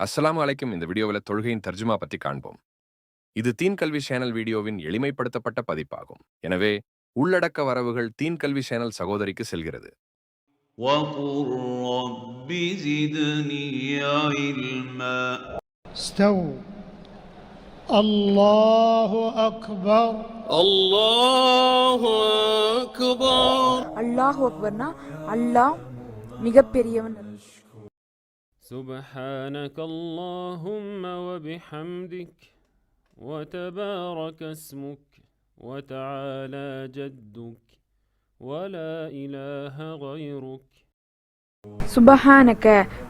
அஸ்லாம் அலைக்கும். இந்த வீடியோவில் தொழுகையின் தர்ஜுமா பற்றி காண்போம். இது தீன் கல்வி சேனல் வீடியோவின் எளிமைப்படுத்தப்பட்ட பதிப்பாகும். எனவே உள்ளடக்க வரவுகள் தீன் கல்வி சேனல் சகோதரிக்கு செல்கிறது. அல்லாஹு அக்பர் அல்லாஹு அக்பர் அல்லாஹு அக்பர்னா அல்லாஹ் மிகப்பெரியவன். سبحانك اللهم وبحمدك وتبارك اسمك وتعالى جدك ولا إله غيرك சுபஹானக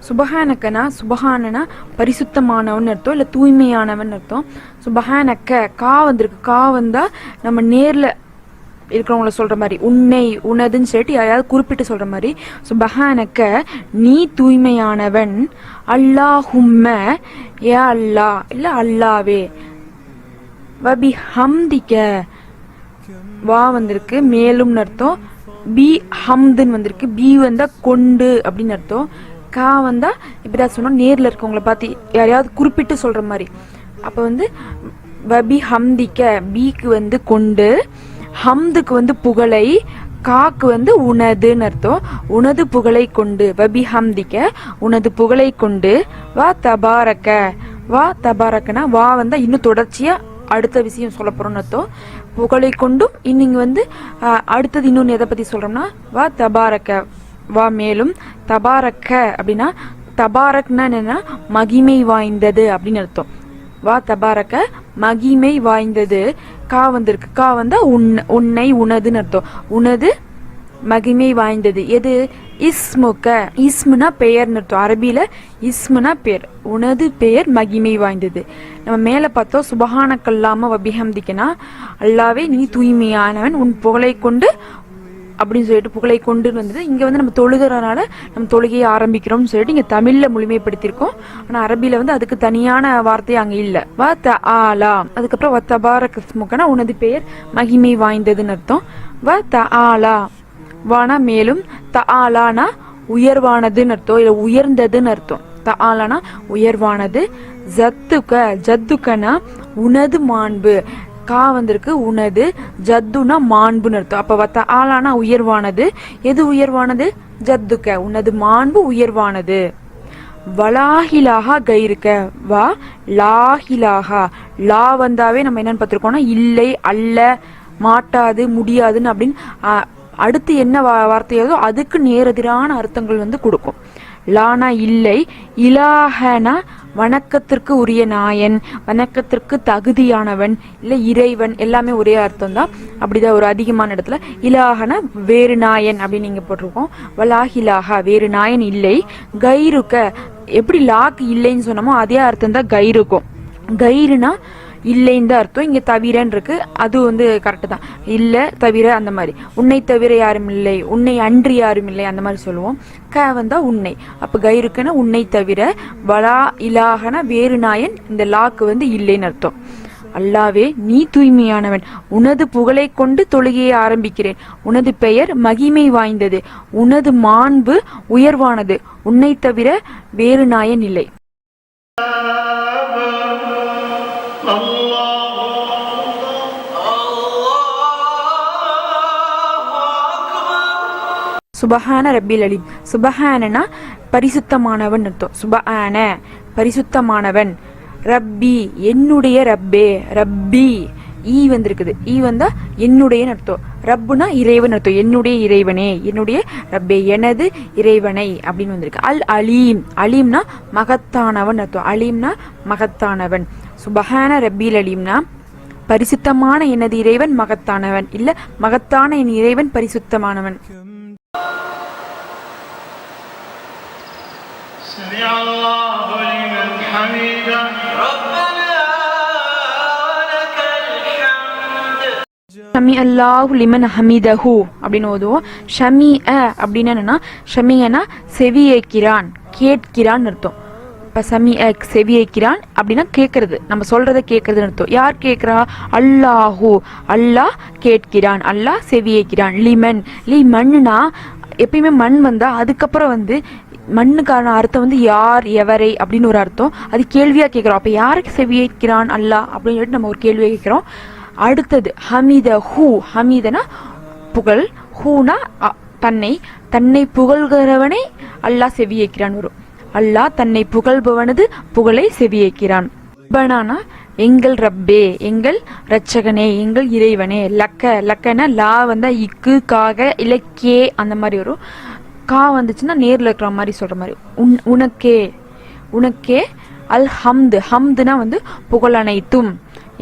சுபஹானக்கனா சுபஹானனா பரிசுத்தமானவன் அர்த்தம் இல்லை தூய்மையானவன் அர்த்தம் சுபஹானக்க கா வந்திருக்கு கா வந்தா நம்ம நேர்ல இருக்கிறவங்கள சொல்ற மாதிரி உன்னை உனதுன்னு சொல்லிட்டு யாரையாவது குறிப்பிட்டு சொல்ற மாதிரி ஸோ சுபஹானக்க நீ தூய்மையானவன் அல்லாஹும்ம ஏ அல்லாஹ் இல்ல அல்லாவே வபி ஹம்திக்க வா வந்திருக்கு மேலும் அர்த்தம் பி ஹம்துன்னு வந்திருக்கு பி வந்தா கொண்டு அப்படின்னு அர்த்தம் கா வந்தா இப்படிதான் சொன்னோம் நேர்ல இருக்கவங்களை பார்த்து யாரையாவது குறிப்பிட்டு சொல்ற மாதிரி. அப்ப வந்து வபி ஹம்திக்க பிக்கு வந்து கொண்டு ஹம்துக்கு வந்து புகழை காக்கு வந்து உனதுன்னு அர்த்தம். உனது புகழை கொண்டு வபி ஹம்திக்க உனது புகழை கொண்டு வா தபாரக்க. வா தபாரக்கனா வா வந்தா இன்னும் தொடர்ச்சியா அடுத்த விஷயம் சொல்ல போறோம்னு அர்த்தம். புகழை கொண்டும் இன்னிங்க வந்து அடுத்தது இன்னொன்று எதை பத்தி சொல்றோம்னா வா தபாரக்க. வா மேலும் தபாரக்க அப்படின்னா தபாரக்னா என்னன்னா மகிமை வாய்ந்தது அப்படின்னு அர்த்தம். வா தபாரக்க மகிமை வாய்ந்தது. கா வந்திருக்கு. கா வந்தா உன் உன்னை உனதுன்னு அர்த்தம். உனது மகிமை வாய்ந்தது. எது? இஸ்முக்க இஸ்முனா பெயர்னு அர்த்தம். அரபியில இஸ்முனா பெயர் உனது பெயர் மகிமை வாய்ந்தது. நம்ம மேலே பார்த்தோம் சுபஹானக்கல்லாம வபிஹம்திக்கனா அல்லாவே நீ தூய்மையானவன் உன் புகழை கொண்டு அப்படின்னு சொல்லிட்டு புகழை கொண்டு வந்தது இங்கே வந்து நம்ம தொழுகிறனால நம்ம தொழுகையை ஆரம்பிக்கிறோம்னு சொல்லிட்டு இங்கே தமிழில் முழுமைப்படுத்தியிருக்கோம். ஆனால் அரபியில் வந்து அதுக்கு தனியான வார்த்தை அங்கே இல்லை. வ த ஆலா அதுக்கப்புறம் வ தபார கிஸ்முக்கனா உனது பெயர் மகிமை வாய்ந்ததுன்னு அர்த்தம். வ த ஆலா வானா மேலும் த ஆலானா உயர்வானதுன்னு அர்த்தம். இல்லை உயர்ந்ததுன்னு அர்த்தம். த ஆலானா உயர்வானது. ஜத்துக்க ஜத்துக்கனா உனது மாண்பு. கா வந்திருக்கு உனது ஜத்துனா மாண்புன்னு அர்த்தம் அப்ப வத்த ஆளானா உயர்வானது? எது உயர்வானது? ஜத்துக்க. உனது மாண்பு உயர்வானது. வலாஹிலாகா கைருக்க. வா லாஹிலாகா லா வந்தாவே நம்ம என்னன்னு பார்த்துருக்கோம்னா இல்லை அல்ல மாட்டாது முடியாதுன்னு அப்படின்னு அடுத்து என்ன வா- வார்த்தையாவதோ அதுக்கு நேரெதிரான அர்த்தங்கள் வந்து கொடுக்கும். லானா இல்லை இலாஹனா வணக்கத்திற்கு உரிய நாயன் வணக்கத்திற்கு தகுதியானவன் இல்லை இறைவன் எல்லாமே ஒரே அர்த்தம் தான் அப்படிதான் ஒரு அதிகமான இடத்துல இலாஹனா வேறு நாயன் அப்படின்னு நீங்கள் போட்டிருக்கோம். வலாஹிலாஹா வேறு நாயன் இல்லை. கைருக்க எப்படி லாக்கு இல்லைன்னு சொன்னோமோ அதே அர்த்தம் தான் கைருக்கும் கயிறுனா இல்லைன்னு தான் அர்த்தம். இங்கே தவிரன்னு இருக்கு. அது வந்து கரெக்டு தான். இல்லை தவிர அந்த மாதிரி. உன்னை தவிர யாரும் இல்லை. உன்னை அன்று யாரும் இல்லை. அந்த மாதிரி சொல்லுவோம். க வந்தால் உன்னை. அப்போ கைருக்குன்னா உன்னை தவிர வலா இலாகனா வேறு நாயன் இந்த லாக்கு வந்து இல்லைன்னு அர்த்தம். அல்லாவே நீ தூய்மையானவன். உனது புகழை கொண்டு தொழுகையை ஆரம்பிக்கிறேன். உனது பெயர் மகிமை வாய்ந்தது. உனது மாண்பு உயர்வானது. உன்னை தவிர வேறு நாயன் இல்லை. சுபஹான ரப்பில் அலீம் சுபஹானனா பரிசுத்தமானவன் அர்த்தம். சுபஹான பரிசுத்தமானவன். ரப்பி என்னுடைய ரப்பே. ரப்பி ஈ வந்திருக்குது. ஈ வந்தா என்னுடைய அர்த்தம். ரப்புனா இறைவன் அர்த்தம். என்னுடைய இறைவனே என்னுடைய ரப்பே எனது இறைவனை அப்படின்னு வந்திருக்கு. அல் அலீம். அலீம்னா மகத்தானவன் அர்த்தம். அலீம்னா மகத்தானவன். சுபஹான ரப்பில் அலீம்னா பரிசுத்தமான எனது இறைவன் மகத்தானவன். இல்ல மகத்தான என் இறைவன் பரிசுத்தமானவன். ஷமி அல்லாஹு லிமன் ஹமிதஹு அப்படின்னு ஓதுவோம். ஷமி அ அப்படின்னு என்னன்னா ஷமியனா செவியேற்கிறான் கேட்கிறான் அர்த்தம். இப்ப சமி அ செவியேற்கிறான் அப்படின்னா கேட்கறது. நம்ம சொல்றத கேட்கறதுன்னு அர்த்தம். யார் கேட்கிறா? அல்லாஹு. அல்லாஹ் கேட்கிறான். அல்லாஹ் செவியேற்கிறான் லிமன். லி மண்ணுனா எப்பயுமே மண் வந்தா அதுக்கப்புறம் வந்து மண்ணுக்கான அர்த்தம் வந்து யார் எவரை அப்படின்னு ஒரு அர்த்தம். அது கேள்வியாக கேட்குறோம். அப்போ யாருக்கு செவியேற்கிறான் அல்லாஹ் அப்படின்னு சொல்லிட்டு நம்ம ஒரு கேள்வியை கேட்குறோம். அடுத்தது ஹமீத ஹூ. ஹமீதனா புகழ். ஹூனா அ- தன்னை. தன்னை புகழ்கிறவனை அல்லாஹ் செவியேற்கிறான் வரும் அல்லாஹ் தன்னை புகழ்பவனது புகழை செவியேற்கிறான். ரப்பனானா எங்கள் ரப்பே எங்கள் ரட்சகனே எங்கள் இறைவனே. லக்க லக்கன லா வந்தா இக்கு காக இலக்கே கே அந்த மாதிரி வரும். கா வந்துச்சுன்னா நேரில் இருக்கிற மாதிரி சொல்கிற மாதிரி. உன் உனக்கே உனக்கே அல் ஹம்து ஹம்துனா வந்து புகழனைத்தும்.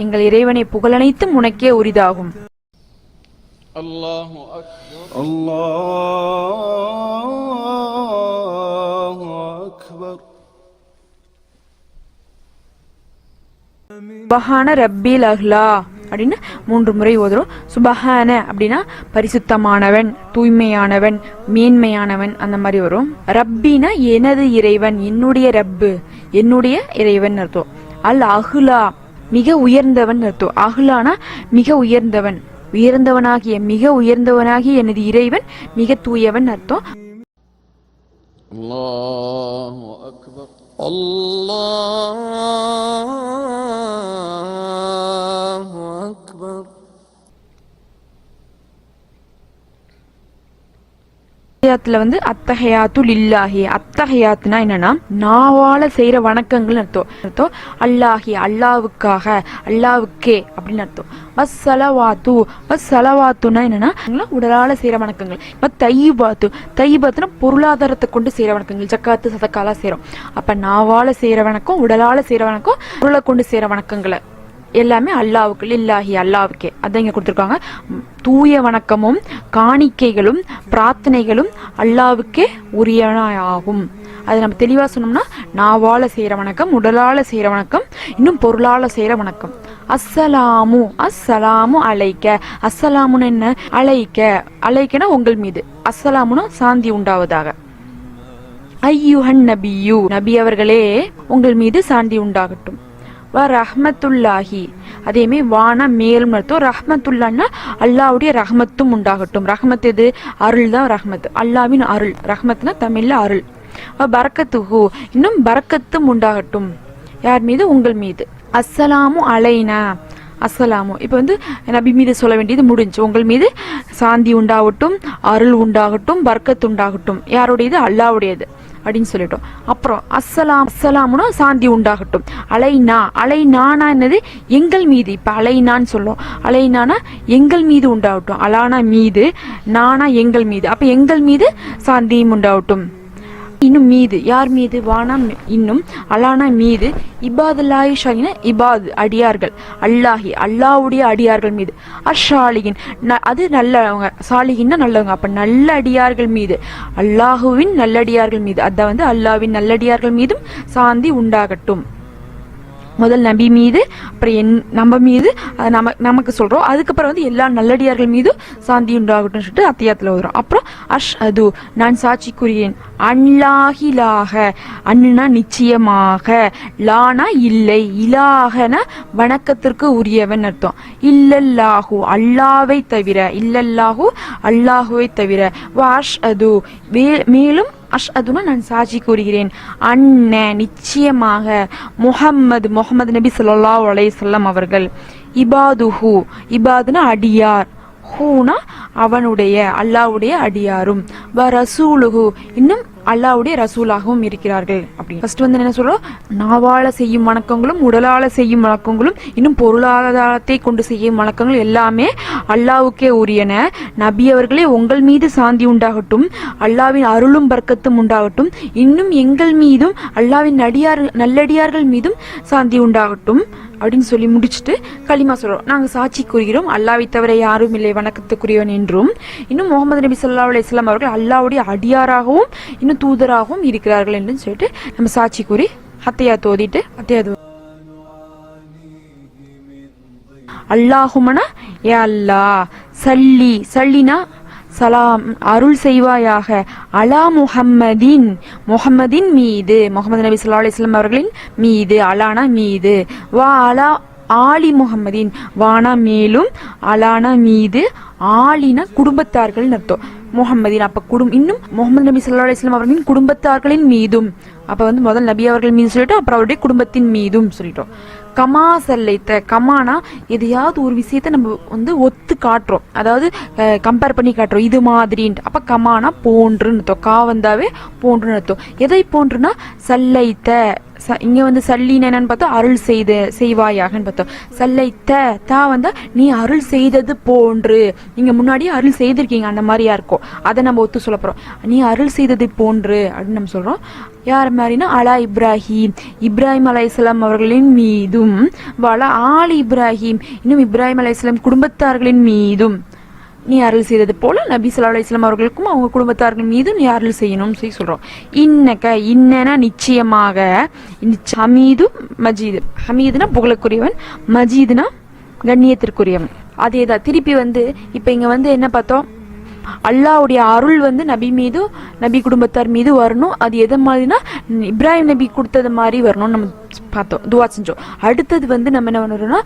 எங்கள் இறைவனை புகழனைத்தும் உனக்கே உரிதாகும். பஹான ரப்பீல் அஹ்லா. அப்படின்னு மூன்று முறை ஓதுறோம். சுபஹான அப்படின்னா பரிசுத்தமானவன் தூய்மையானவன் மேன்மையானவன் அந்த மாதிரி வரும். ரப்பினா எனது இறைவன் என்னுடைய ரப்பு என்னுடைய இறைவன் அர்த்தம். அல் அகுலா மிக உயர்ந்தவன் அர்த்தம். அகுலானா மிக உயர்ந்தவன் உயர்ந்தவனாகிய மிக உயர்ந்தவனாகிய எனது இறைவன் மிக தூயவன் அர்த்தம். அல்லாஹ் அக்பர். அல்லாஹ். அத்தகையாத்துல வந்து அத்தகையாத்து இல்லாஹி அத்தகையாத்துனா என்னன்னா நாவால செய்யற வணக்கங்கள் அர்த்தம். அர்த்தம் அல்லாஹி அல்லாவுக்காக அல்லாவுக்கே அப்படின்னு அர்த்தம். வஸ்ஸலவாத்து வஸ்ஸலவாத்துனா என்னன்னா உடலால செய்யற வணக்கங்கள். இப்ப தைபாத்து தைபாத்துனா பொருளாதாரத்தை கொண்டு செய்யற வணக்கங்கள். ஜக்காத்து சதக்காலா செய்யறோம் அப்ப நாவால செய்யற வணக்கம் உடலால செய்யற வணக்கம் பொருளை கொண்டு செய்யற வணக்கங்களை. எல்லாமே அல்லாவுக்கு இல்லாஹி அல்லாவுக்கே. அதான் இங்கே கொடுத்துருக்காங்க. தூய வணக்கமும் காணிக்கைகளும் பிரார்த்தனைகளும் அல்லாவுக்கே உரியனாகும் அது நம்ம தெளிவாக சொன்னோம்னா நாவால் செய்கிற வணக்கம் உடலால் செய்கிற வணக்கம் இன்னும் பொருளால் செய்கிற வணக்கம். அஸ்ஸலாமு அஸ்ஸலாமு அலைக்க. அஸ்ஸலாமுன்னு என்ன? அலைக்க. அலைக்கனா உங்கள் மீது. அஸ்ஸலாமுனா சாந்தி உண்டாவதாக. ஐயுஹன் நபியு. நபி அவர்களே உங்கள் மீது சாந்தி உண்டாகட்டும். வ ரஹ்மத்துல்லாஹி. அதேமே வான மேலும் அர்த்தம் ரஹ்மத்துல்லான்னா அல்லாவுடைய ரஹ்மத்தும் உண்டாகட்டும். ரஹ்மத் எது? அருள் தான் ரஹ்மத் அல்லாவின் அருள். ரஹ்மத்னா தமிழ்ல அருள். வ பரக்கத்துஹு. இன்னும் பரக்கத்தும் உண்டாகட்டும். யார் மீது? உங்கள் மீது. அஸ்ஸலாமு அலைனா. அஸ்ஸலாமு. இப்போ வந்து நபி மீது சொல்ல வேண்டியது முடிஞ்சு. உங்கள் மீது சாந்தி உண்டாகட்டும் அருள் உண்டாகட்டும் பர்க்கத் உண்டாகட்டும். யாருடையது? அல்லாவுடையது. அப்படின்னு சொல்லிட்டோம். அப்புறம் அஸ்ஸலாம் அஸ்ஸலாம்னா சாந்தி உண்டாகட்டும். அலைனா அலைனானா என்னது? எங்கள் மீது. இப்போ அலைனான்னு சொல்லும் அலைனானா எங்கள் மீது உண்டாகட்டும். அலானா மீது நானா எங்கள் மீது. அப்போ எங்கள் மீது சாந்தியும் உண்டாகட்டும். இன்னும் மீது யார் மீது? வானா இன்னும் அலானா மீது. இபாதுல்லாஹி ஷாகின இபாது அடியார்கள். அல்லாஹி அல்லாவுடைய அடியார்கள் மீது. அஷாலிகின் ந- அது நல்லவங்க. சாலிகின்னா நல்லவங்க. அப்ப நல்ல அடியார்கள் மீது. அல்லாஹுவின் நல்லடியார்கள் மீது. அதான் வந்து அல்லாஹ்வின் நல்லடியார்கள் மீதும் சாந்தி உண்டாகட்டும். முதல் நபி மீது அப்புறம் என் நம்ம மீது நம நமக்கு சொல்கிறோம் அதுக்கப்புறம் வந்து எல்லா நல்லடியார்கள் மீதும் சாந்தி உண்டாகட்டும் சொல்லிட்டு அத்தியாத்தில் வரும். அப்புறம் அஷ் அது நான் சாட்சி கூறியேன் அல்லாஹிலாக அண்ணுனா நிச்சயமாக. லானா இல்லை இலாகன வணக்கத்திற்கு உரியவன் அர்த்தம். இல்லல்லாஹு அல்லாவை தவிர இல்லல்லாஹு அல்லாஹுவை தவிர. வாஷ் அது மேலும் அஷ் அதுனா நான் சாட்சி கூறுகிறேன். அண்ணன் நிச்சயமாக முஹம்மது முகமது நபி சொல்லா அலைஹி வஸல்லம் அவர்கள். இபாதுஹு இபாதுனா அடியார். ஹூனா அவனுடைய அல்லாவுடைய அடியாரும். வ ரசூலுஹு. இன்னும் அல்லாவுடைய ரசூலாகவும் இருக்கிறார்கள். அப்படி ஃபர்ஸ்ட் வந்து என்ன சொல்றோம்? நாவால செய்யும் வணக்கங்களும் உடலால செய்யும் வணக்கங்களும் இன்னும் பொருளாதாரத்தை கொண்டு செய்யும் வணக்கங்கள் எல்லாமே அல்லாவுக்கே உரியன. நபி அவர்களே உங்கள் மீது சாந்தி உண்டாகட்டும். அல்லாவின் அருளும் பர்க்கத்தும் உண்டாகட்டும். இன்னும் எங்கள் மீதும் அல்லாவின் நடியார் நல்லடியார்கள் மீதும் சாந்தி உண்டாகட்டும். அப்படின்னு சொல்லி முடிச்சுட்டு களிமா சொல்றோம். நாங்கள் சாட்சி கூறுகிறோம். அல்லாவை தவிர யாரும் இல்லை வணக்கத்துக்குரியவன் என்றும். இன்னும் முகமது நபி ஸல்லல்லாஹு அலி இஸ்லாம் அவர்கள் அல்லாவுடைய அடியாராகவும் இன்னும் தூதராகவும் இருக்கிறார்கள் என்று சொல்லிட்டு நம்ம சாட்சி கூறி ஹத்தையா தோதிட்டு ஹத்தையா தோ அல்லாஹுமனா? ஏ அல்லாஹ் சல்லி சல்லினா சலாம் அருள் செய்வாயாக. அலா முஹம்மதின் முஹம்மதின் மீது முகமது நபி சொல்லா அலிஸ்லாம் அவர்களின் மீது அலானா மீது. வா அலா ஆலி முகமதின் வானா மேலும் அலானா மீது ஆலினா குடும்பத்தார்கள் அர்த்தம். முகமதின் அப்ப குடும் இன்னும் முகமது நபி சொல்லா அலிஸ்லாம் அவர்களின் குடும்பத்தார்களின் மீதும் அப்ப வந்து முதல் நபி அவர்கள் மீது சொல்லிட்டோம் அப்புறம் அவருடைய குடும்பத்தின் மீதும் சொல்லிட்டோம். கமா சல்லைத்த கமானா எதையாவது ஒரு விஷயத்த நம்ம வந்து ஒத்து காட்டுறோம். அதாவது கம்பேர் பண்ணி காட்டுறோம். இது மாதிரின்ட்டு. அப்போ கமானா போன்றுன்னு அர்த்தம். கா வந்தாவே போன்றுன்னு அர்த்தம். எதை போன்றுனா சல்லைத்த ச இங்கே வந்து சல்லின்னு என்னன்னு பார்த்தா அருள் செய்த செய்வாயாகன்னு பார்த்தோம். சல்லைத்த தா வந்து நீ அருள் செய்தது போன்று. நீங்கள் முன்னாடியே அருள் செய்திருக்கீங்க அந்த மாதிரியா இருக்கும். அதை நம்ம ஒத்து சொல்ல போகிறோம் நீ அருள் செய்தது போன்று அப்படின்னு நம்ம சொல்கிறோம் யார் மாதிரினா அலா இப்ராஹிம். இப்ராஹிம் அலைஹிஸ்ஸலாம் அவர்களின் மீதும் வல ஆல் இப்ராஹிம். இன்னும் இப்ராஹிம் அலைஹிஸ்ஸலாம் குடும்பத்தார்களின் மீதும். நீ அருள் செய்தது போல நபி ஸல்லல்லாஹு அலைஹி அவர்களுக்கும் அவங்க குடும்பத்தார்கள் மீதும் நீ அருள் செய்யணும்னு சொல்லி சொல்றோம். இன்னக்க இன்னன நிச்சயமாக நிச்ச- ஹமீதும் மஜீது. ஹமீதுனா புகழக்குரியவன் மஜீதுனா கண்ணியத்திற்குரியவன். அதே தான் திருப்பி வந்து இப்போ இங்க வந்து என்ன பார்த்தோம்? அல்லாஹ்வுடைய அருள் வந்து நபி மீது நபி குடும்பத்தார் மீது வரணும். அது எதை மாதிரினா இப்ராஹிம் நபி கொடுத்தது மாதிரி வரணும்னு நம்ம பார்த்தோம் துவா செஞ்சோம். அடுத்தது வந்து நம்ம என்ன பண்ணுறோம்னா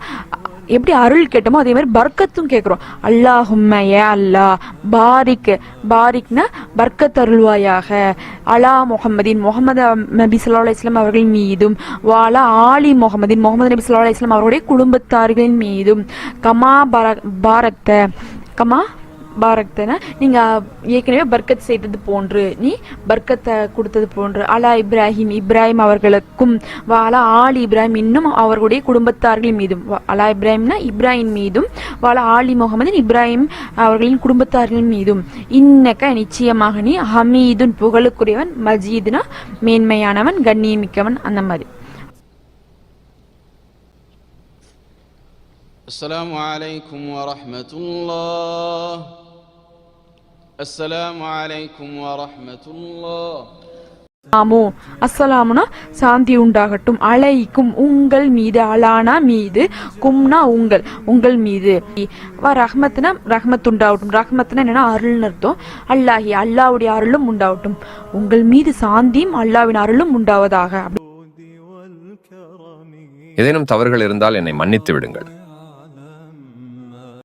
எப்படி அருள் கேட்டோமோ அதே மாதிரி பர்க்கத்தும் கேட்குறோம். அல்லாஹும்ம ஏ அல்லா பாரிக் பாரிக்னா பர்க்கத் அருள்வாயாக. அலா முகமதின் முகமது நபி சொல்லா இஸ்லாம் அவர்களின் மீதும் வாலா ஆலி முகமதின் முகமது நபி சொல்லா இஸ்லாம் அவருடைய குடும்பத்தார்களின் மீதும். கமா பார பாரக்த கமா பாரக்தன நீங்க ஏற்கனவே பர்க்கத் செய்தது போன்று நீ பர்க்கத்தை கொடுத்தது போன்று அலா இப்ராஹிம் இப்ராஹிம் அவர்களுக்கும் வாலா ஆலி இப்ராஹிம் இன்னும் அவர்களுடைய குடும்பத்தார்கள் மீதும் வ- அலா இப்ராஹிம்னா இப்ராஹிம் மீதும் வாலா ஆலி முகமதின் இப்ராஹிம் அவர்களின் குடும்பத்தார்கள் மீதும் இன்னக்க நிச்சயமாக நீ ஹமீதுன் புகழுக்குரியவன் மஜீதுனா மேன்மையானவன் கண்ணியமிக்கவன் அந்த மாதிரி السلام عليكم ورحمة الله அஸ்ஸலாமு அலைக்கும் வரஹ்மத்துல்லாஹ் ஆமோ அஸ்ஸலாமுனா சாந்தி உண்டாகட்டும் அலைக்கும் உங்கள் மீது அலானா மீது கும்னா உங்கள் உங்கள் மீது வ ரஹ்மத்னா ரஹ்மத் உண்டாகட்டும் ரஹ்மத்னா என்னன்னா அருள்னு அர்த்தம் அல்லாஹி அல்லாவுடைய அருளும் உண்டாகட்டும் உங்கள் மீது சாந்தியும் அல்லாவின் அருளும் உண்டாவதாக ஏதேனும் தவறுகள் இருந்தால் என்னை மன்னித்து விடுங்கள்.